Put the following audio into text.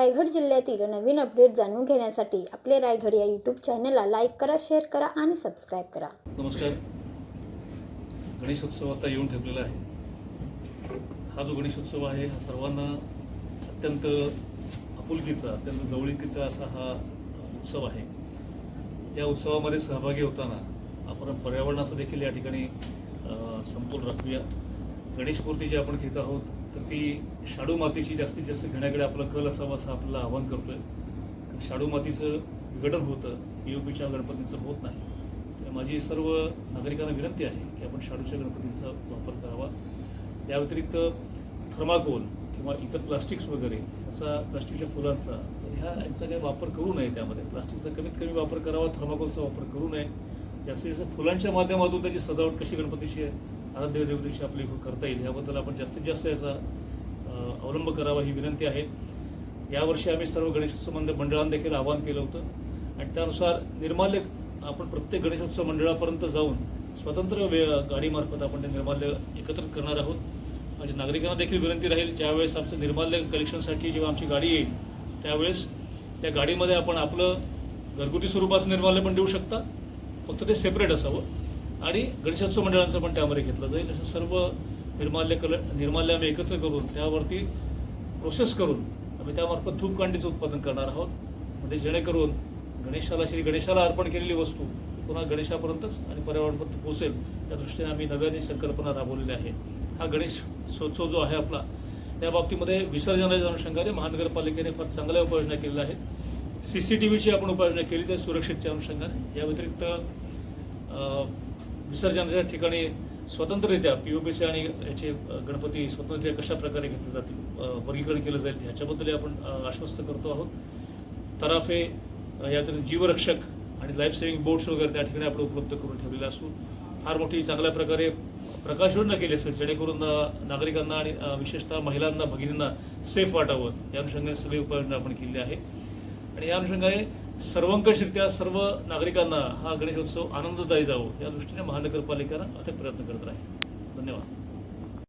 रायगड जिल्ह्यातील नवीन अपडेट जाणून घेण्यासाठी आपले रायगड या यूट्यूब चॅनलला लाईक करा शेअर करा आणि सबस्क्राईब करा. नमस्कार. गणेशोत्सव आता येऊन ठेवलेला आहे. हा जो गणेशोत्सव आहे हा सर्वांना अत्यंत आपुलकीचा अत्यंत जवळीकीचा असा हा उत्सव आहे. या उत्सवामध्ये सहभागी होताना आपण पर्यावरणाचं देखील या ठिकाणी अ, समतोल राखूया. गणेश मूर्ती जी आपण घेत आहोत तर ती शाडू मातीची जास्तीत जास्त घेण्याकडे आपला कल असावा असं आपल्याला आवाहन करतोय. शाडू मातीचं विघटन होतं पीओपीच्या गणपतीचं होत नाही. तर माझी सर्व नागरिकांना विनंती आहे की आपण शाडूच्या गणपतीचा वापर करावा. या व्यतिरिक्त थर्माकोल किंवा इतर प्लास्टिक्स वगैरे याचा प्लास्टिकच्या फुलांचा तर ह्या यांचा काही वापर करू नये त्यामध्ये. प्लास्टिकचा कमीत कमी वापर करावा थर्माकोलचा वापर करू नये. जास्तीत जास्त फुलांच्या माध्यमातून त्याची सजावट कशी गणपतीची आहे आराध्य देवतेची आपली करता येईल. याबद्दल आपण जास्तीत जास्त याचा अवलंब करावा ही विनंती आहे. यावर्षी आम्ही सर्व गणेशोत्सव मंडळ मंडळांना देखील आवाहन केलं होतं. आणि त्यानुसार निर्माल्य आपण प्रत्येक गणेशोत्सव मंडळापर्यंत जाऊन स्वतंत्र वे गाडीमार्फत आपण ते निर्माल्य एकत्रित करणार आहोत. म्हणजे नागरिकांना देखील विनंती राहील ज्यावेळेस आमचं निर्माल्य कलेक्शनसाठी जेव्हा आमची गाडी येईल त्यावेळेस त्या गाडीमध्ये आपण आपलं घरगुती स्वरूपाचं निर्माल्य पण देऊ शकता. फक्त ते सेपरेट असावं. आणि गणेशोत्सव मंडळांचं पण त्यामध्ये घेतलं जाईल. अशा सर्व निर्माल्य कल निर्माल्य आम्ही एकत्र करून त्यावरती प्रोसेस करून आम्ही त्यामार्फत धूपकांडीचं उत्पादन करणार आहोत. म्हणजे जेणेकरून गणेशाला श्री गणेशाला अर्पण केलेली वस्तू पुन्हा गणेशापर्यंतच आणि पर्यावरणापर्यंत पोहोचेल. त्या दृष्टीने आम्ही नव्याने संकल्पना राबवलेली आहे. हा गणेशोत्सव जो आहे आपला त्या बाबतीमध्ये विसर्जनाच्या अनुषंगाने महानगरपालिकेने फार चांगल्या उपाययोजना केलेल्या आहेत. सी सी टी व्हीची आपण उपाययोजना केली त्या सुरक्षेच्या अनुषंगाने. या व्यतिरिक्त विसर्जनाच्या ठिकाणी स्वतंत्ररित्या पीओपीचे आणि याचे गणपती स्वतंत्ररित्या कशा प्रकारे घेतले जातील वर्गीकरण केलं जाईल ह्याच्याबद्दल आपण आश्वस्त करतो आहोत. तराफे अ, यात जीवरक्षक आणि लाईफ सेव्हिंग बोट्स वगैरे त्या ठिकाणी आपण उपलब्ध करून ठेवलेले असून फार मोठी चांगल्या प्रकारे प्रकाशयोजना केली असेल जेणेकरून नागरिकांना आणि विशेषतः महिलांना भगिनींना सेफ वाटावं या अनुषंगाने सगळी उपाययोजना आपण केली आहे. आणि या अनुषंगाने सर्वंकषरित्या सर्व नागरिकांना हा गणेशोत्सव आनंददायी जावो या दृष्टीने महानगरपालिकेनं आता प्रयत्न करत राहील. धन्यवाद.